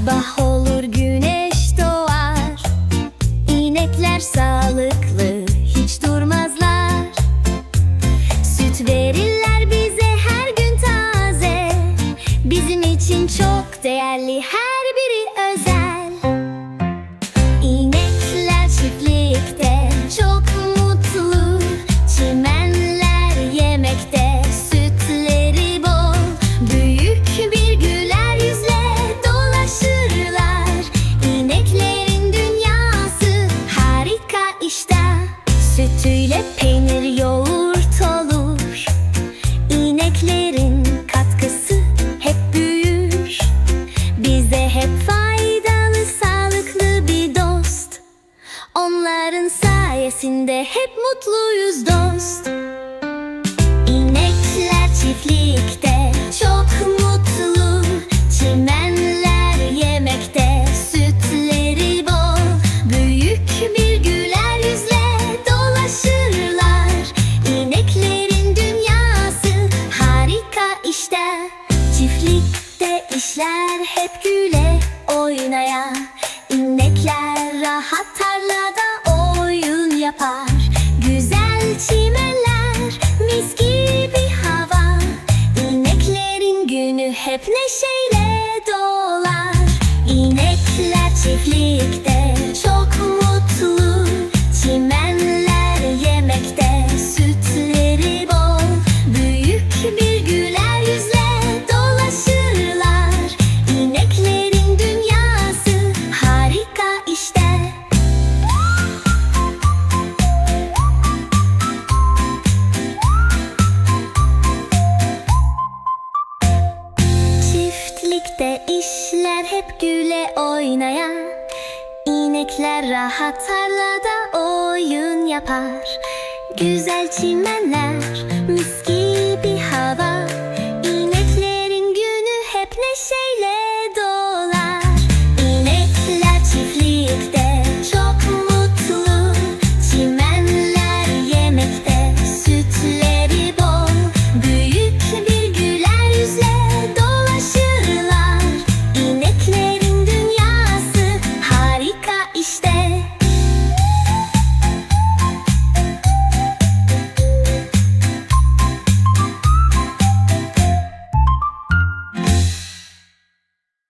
Sabah olur güneş doğar. İnekler sağlıklı hiç durmazlar. Süt verirler bize her gün taze. Bizim için çok değerli her biri özel. Sütüyle peynir yoğurt olur. İneklerin katkısı hep büyür. Bize hep faydalı sağlıklı bir dost. Onların sayesinde hep mutluyuz dost işte. Çiftlikte işler hep güle oynaya. İnekler rahat tarlada oyun yapar. Güzel çimenler mis gibi hava. İneklerin günü hep neşeyle dolar. İnekler çiftlikte çok Çiftlikte işler hep güle oynaya. İnekler rahat tarlada oyun yapar. Güzel çimenler